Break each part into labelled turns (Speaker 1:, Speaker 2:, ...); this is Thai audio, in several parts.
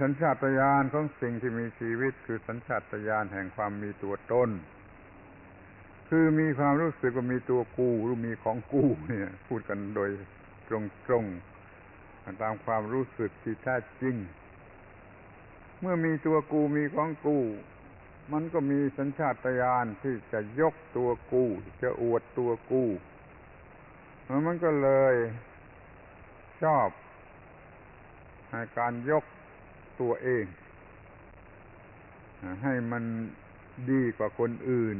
Speaker 1: สัญชาตญาณของสิ่งที่มีชีวิตคือสัญชาตญาณแห่งความมีตัวตนคือมีความรู้สึกว่ามีตัวกูหรือมีของกูเนี่ย พูดกันโดยตรงๆตามความรู้สึกที่แท้จริง เมื่อมีตัวกูมีของกู มันก็มีสัญชาตญาณที่จะยกตัวกู จะอวดตัวกูมันก็เลยชอบการยก ตัวเอง ให้มันดีกว่าคนอื่น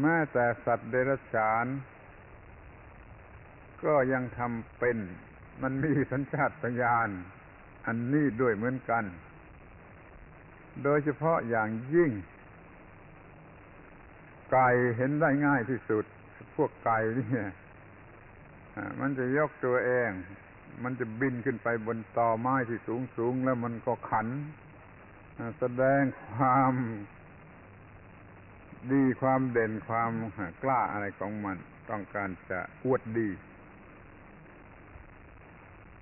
Speaker 1: แม้แต่สัตว์เดรัจฉาน ก็ยังทำเป็น มันมีสัญชาตญาณอันนี้ด้วยเหมือนกัน โดยเฉพาะอย่างยิ่ง ไก่เห็นได้ง่ายที่สุด พวกไก่เนี่ยมันจะยกตัวเอง มันจะบินขึ้นไปบนตอไม้ที่สูงสูงแล้วมันก็ขัน แสดงความดีความเด่นความกล้าอะไรของมัน ต้องการจะอวดดี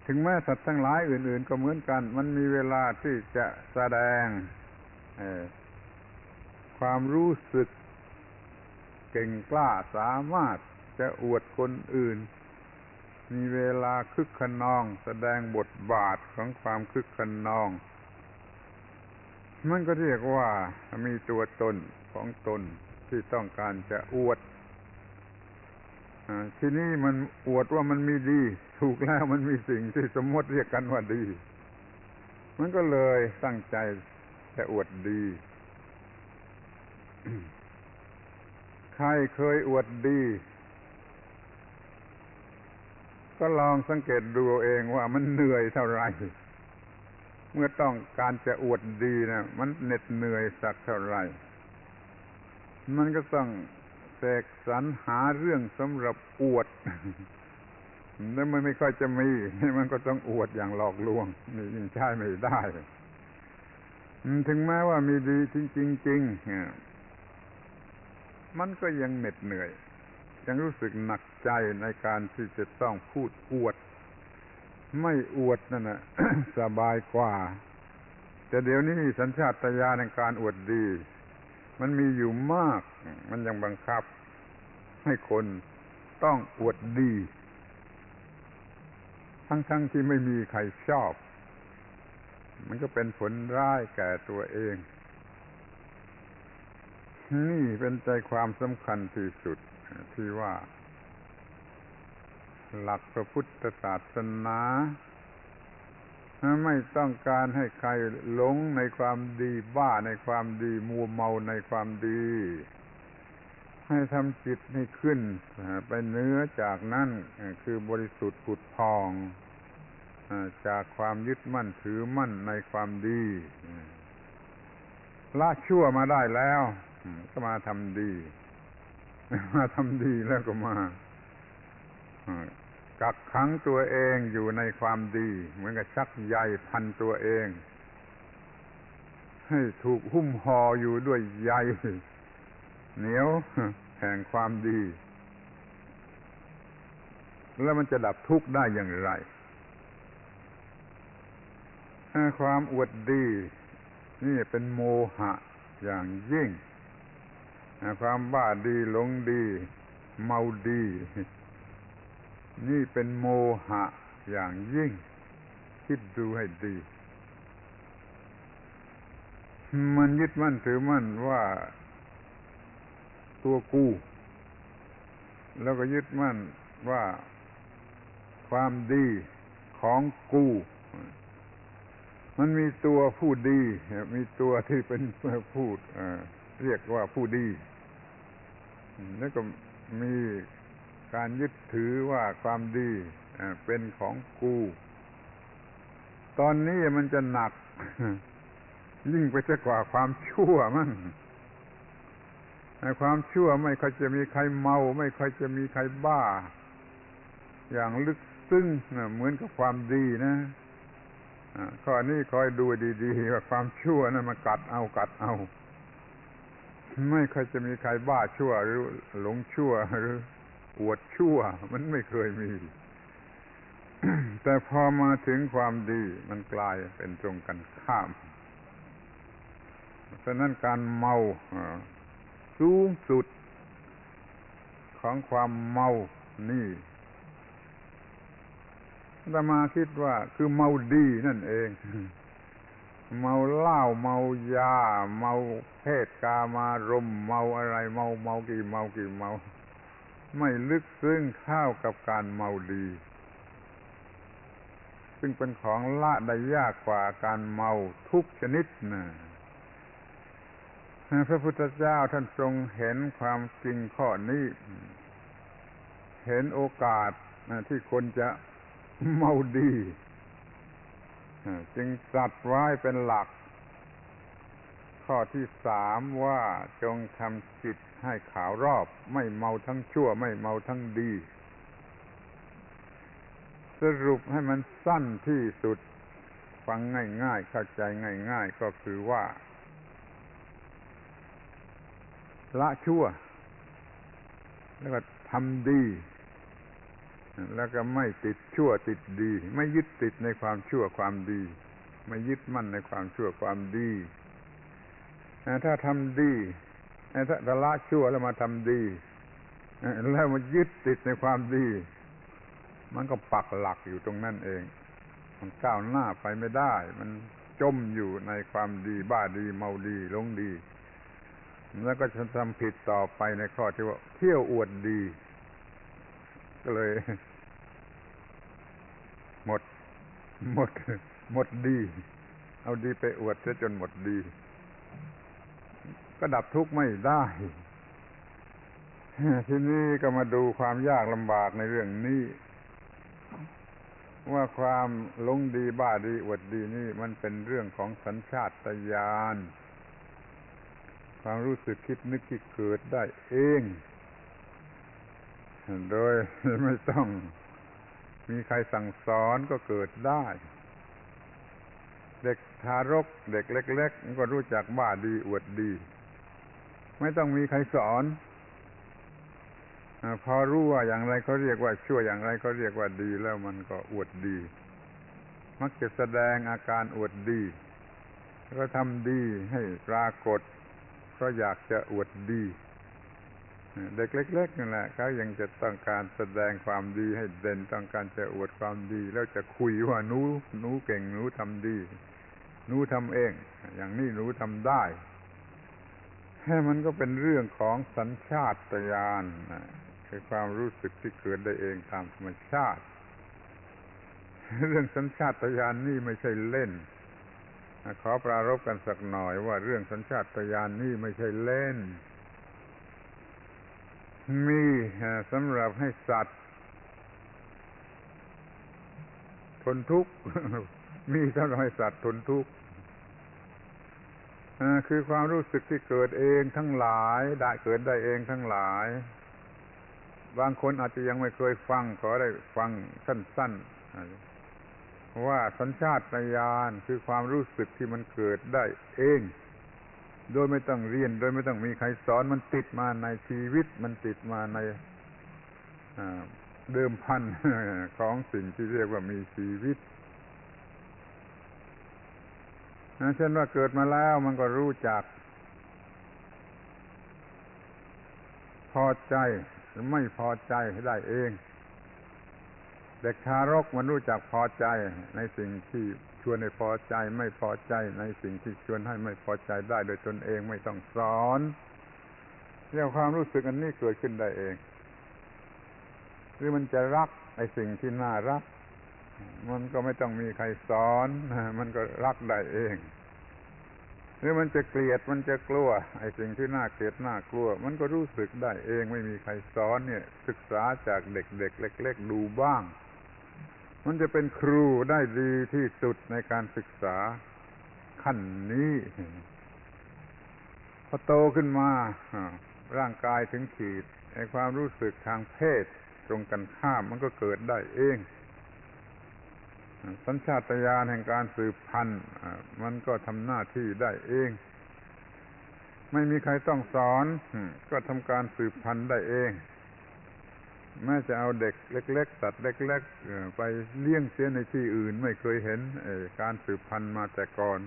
Speaker 1: ถึงแม้สัตว์ทั้งหลายอื่น ๆ ก็เหมือนกัน มันมีเวลาที่จะแสดงความรู้สึกเก่งกล้าสามารถจะอวดคนอื่น มีเวลาคึกขนอง แสดงบทบาทของความคึกขนอง มันก็เรียกว่ามีตัวตนของตนที่ต้องการจะอวดที่นี่มันอวดว่ามันมีดี ถูกแล้วมันมีสิ่งที่สมมติเรียกกันว่าดี มันก็เลยตั้งใจจะอวดดี ใครเคยอวดดี ก็ลองสังเกตดูเองว่ามันเหนื่อยเท่าไรเมื่อต้องการจะอวดดีนะมันเหน็ดเหนื่อยสักเท่าไรมันก็ต้องเสกสรรหาเรื่องสำหรับอวดแล้วมันไม่ค่อยจะมี มันก็ต้องอวดอย่างหลอกลวงนี่ยิ่งใช้ไม่ได้ ถึงแม้ว่ามีดีจริงๆมันก็ยังเหน็ดเหนื่อย ยังรู้สึกหนักใจในการที่จะต้องพูดอวด ไม่อวดนั่นนะสบายกว่า แต่เดี๋ยวนี้สัญชาตญาณในการอวดดี มันมีอยู่มาก มันยังบังคับ ให้คนต้องอวดดี ทั้งๆทที่ไม่มีใครชอบ มันก็เป็นผลร้ายแก่ตัวเองนี่เป็นใจความสำคัญที่สุด ที่ว่า หลักพระพุทธศาสนาไม่ต้องการให้ใครหลงในความดีบ้าในความดีมัวเมาในความดี ให้ทำจิตให้ขึ้นไปเนื้อจากนั้นคือบริสุทธิ์ผุดพองจากความยึดมั่นถือมั่นในความดีละชั่วมาได้แล้ว ก็มาทำดี มาทำดีแล้วก็มากักขังตัวเองอยู่ในความดี เหมือนกับชักใยพันตัวเอง ให้ถูกหุ้มห่ออยู่ด้วยใยเหนียวแห่งความดี แล้วมันจะดับทุกข์ได้อย่างไรความอวดดี นี่เป็นโมหะอย่างยิ่ง ความบ้าดีหลงดี เมาดี นี่เป็นโมหะอย่างยิ่ง คิดดูให้ดี มันยึดมั่นถือมั่นว่าตัวกู แล้วก็ยึดมั่นว่าความดีของกู มันมีตัวผู้ดี มีตัวที่เป็นผู้เรียกว่าผู้ดี แล้วก็มีการยึดถือว่าความดีเป็นของกู ตอนนี้มันจะหนัก ยิ่งไปจะกว่าความชั่วมั่งความชั่วไม่ค่อยจะมีใครเมา ไม่ค่อยจะมีใครบ้า อย่างลึกซึ้งเหมือนกับความดีนะข้อนี้คอยดูดี ๆ ว่าความชั่วนะั้นมากัดเอากัดเอา ไม่เคยจะมีใครบ้าชั่วหรือหลงชั่วหรืออวดชั่ว มันไม่เคยมี แต่พอมาถึงความดีมันกลายเป็นตรงกันข้ามฉะนั้นการเมาสูงสุดของความเมานี่ตมาคิดว่าคือเมาดีนั่นเอง เมาเหล้าเมายา เมาเพศกามารมเมาอะไร เมาเมากี่เมากี่เมา ไม่ลึกซึ้งเท่ากับการเมาดี ซึ่งเป็นของละได้ยากกว่าการเมาทุกชนิดนะพระพุทธเจ้าท่านทรงเห็นความจริงข้อนี้ เห็นโอกาสที่คนจะเมาดี จึงจัดไว้เป็นหลัก ข้อที่สามว่าจงทำจิตให้ขาวรอบ ไม่เมาทั้งชั่ว ไม่เมาทั้งดี สรุปให้มันสั้นที่สุด ฟังง่ายๆ เข้าใจง่าย ๆ ก็คือว่า ละชั่ว แล้วก็ทำดี แล้วก็ไม่ติดชั่วติดดี ไม่ยึดติดในความชั่วความดี ไม่ยึดมั่นในความชั่วความดีถ้าทำดีถ้าละชั่วแล้วมาทำดีแล้วมายึดติดในความดี มันก็ปักหลักอยู่ตรงนั่นเอง มันก้าวหน้าไปไม่ได้ มันจมอยู่ในความดี บ้าดีเมาดีลงดี แล้วก็จะทำผิดต่อไปในข้อที่ว่าเที่ยวอวดดี ก็เลย หมด หมด หมดดี เอาดีไปอวดเสียจนหมดดี ก็ดับทุกข์ไม่ได้ทีนี้ก็มาดูความยากลำบากในเรื่องนี้ ว่าความลงดีบ้าดีอวดดีนี่มันเป็นเรื่องของสัญชาตญาณความรู้สึกคิดนึกคิดเกิดได้เอง โดยไม่ต้องมีใครสั่งสอนก็เกิดได้ เด็กทารก เด็กเล็ก ๆ ก็รู้จักบ้าดีอวดดี ไม่ต้องมีใครสอนอพอรู้ว่าอย่างไรเขาเรียกว่าชั่วอย่างไรเขาเรียกว่าดีแล้วมันก็อวดดี มักจะแสดงอาการอวดดี ก็ทำดีให้ปรากฏเพราะอยากจะอวดดี เด็กเล็กๆนั่นแหละเขายังจะต้องการแสดงความดีให้เด่นต้องการจะอวดความดี แล้วจะคุยว่าหนูหนูเก่งหนูทำดีหนูทำเอง อย่างนี้หนูทำได้แค่มันก็เป็นเรื่องของสัญชาตญาณคือความรู้สึกที่เกิดได้เองตามธรรมชาติ เรื่องสัญชาตญาณนี่ไม่ใช่เล่นขอปรารบกันสักหน่อยว่าเรื่องสัญชาตญาณนี่ไม่ใช่เล่น มีสำหรับให้สัตว์ทนทุกข์มีสำหรับให้สัตว์ทนทุกข์คือความรู้สึกที่เกิดเองทั้งหลาย ได้เกิดได้เองทั้งหลาย บางคนอาจจะยังไม่เคยฟังขอได้ฟังสั้นๆว่าสัญชาตญาณคือความรู้สึกที่มันเกิดได้เอง โดยไม่ต้องเรียน โดยไม่ต้องมีใครสอนมันติดมาในชีวิต มันติดมาในเดิมพันของสิ่งที่เรียกว่ามีชีวิตเช่นว่าเกิดมาแล้วมันก็รู้จัก พอใจหรือไม่พอใจได้เอง เด็กทารกมันรู้จักพอใจในสิ่งที่ วนให้พอใจไม่พอใจในสิ่งที่ชวนให้ไม่พอใจได้โดยตนเองไม่ต้องสอนเรื่องความรู้สึกอันนี้เกิดขึ้นได้เอง หรือมันจะรักไอ้สิ่งที่น่ารัก มันก็ไม่ต้องมีใครสอนมันก็รักได้เอง หรือมันจะเกลียดมันจะกลัว ไอ้สิ่งที่น่าเกลียดน่ากลัว มันก็รู้สึกได้เอง ไม่มีใครสอนเนี่ย ศึกษาจากเด็กๆเล็ก ๆ ดูบ้าง มันจะเป็นครูได้ดีที่สุดในการศึกษาขั้นนี้ พอโตขึ้นมาร่างกายถึงขีดไอความรู้สึกทางเพศตรงกันข้ามมันก็เกิดได้เอง สัญชาตญาณแห่งการสืบพันธุ์มันก็ทำหน้าที่ได้เอง ไม่มีใครต้องสอน ก็ทำการสืบพันธุ์ได้เอง แม้จะเอาเด็กเล็ก ๆ สัตว์เล็ก ๆ ไปเลี้ยงเสียในที่อื่นไม่เคยเห็นการสืบพันธุ์มาแต่ก่อน